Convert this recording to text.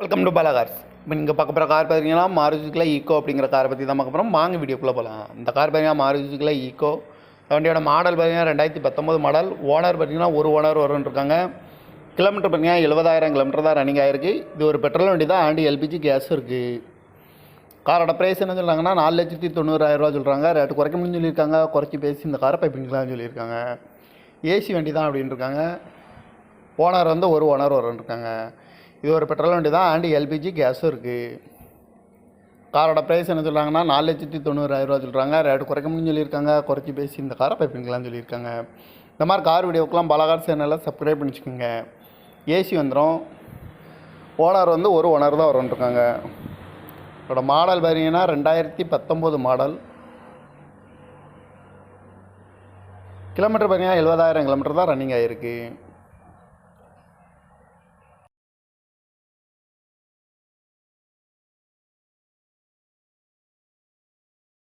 Welcome to Bala cars இப்போ நீங்கள் பார்க்க போகிற கார் பார்த்தீங்கன்னா மாருதிக்கில் ஈக்கோ அப்படிங்கிற காரை பற்றி தான் பார்க்க போகிறோம் வாங்க வீடியோக்குள்ளே போகலாம் இந்த கார் பார்த்தீங்கன்னா மாருதிக்கில் ஈக்கோ வண்டியோட மாடல் பார்த்தீங்கன்னா ரெண்டாயிரத்தி பத்தொம்போது மாடல் ஓனர் பார்த்தீங்கன்னா ஒரு ஓனர் வரும்னு இருக்காங்க. கிலோமீட்டர் பார்த்தீங்கன்னா எழுபதாயிரம் கிலோமீட்டர் தான் ரன்னிங் ஆகிருக்கு இது ஒரு பெட்ரோல் வண்டி தான் ஆண்டி எல்பிஜி கேஸும் இருக்குது காரோட ப்ரைஸ் என்ன சொல்கிறாங்கன்னா நாலு லட்சத்தி தொண்ணூறாயிரரூவா சொல்கிறாங்க ரேட்டு குறைக்க முடியும்னு சொல்லியிருக்காங்க. குறைச்சி பேசி இந்த காரை பைப்பிங்களான்னு சொல்லியிருக்காங்க. ஏசி வண்டி தான் அப்படின்ருக்காங்க ஓனர் வந்து ஒரு ஓனர் வரும்னு இது ஒரு பெட்ரோல் வண்டி தான் ஆண்டி எல்பிஜி கேஸும் இருக்குது காரோட ப்ரைஸ் என்ன சொல்கிறாங்கன்னா நாலு லட்சத்தி தொண்ணூறாயிரரூவா சொல்கிறாங்க ரேட்டு குறைக்க முடியும் சொல்லியிருக்காங்க. குறைச்சி பேசி இந்த காரை பைப்பிங்களான்னு சொல்லியிருக்காங்க. இந்த மாதிரி கார் வீடியோக்கெலாம் பலகார் சேனலில் சப்ஸ்கிரைப் பண்ணிச்சுக்கோங்க. ஏசி வந்துடும் ஓனர் வந்து ஒரு ஓனர் தான் வரும்னு இதோட மாடல் பார்த்தீங்கன்னா ரெண்டாயிரத்தி பத்தொம்போது மாடல் கிலோமீட்டர் பார்த்தீங்கன்னா எழுபதாயிரம் கிலோமீட்டர் தான் ரன்னிங் ஆகிருக்கு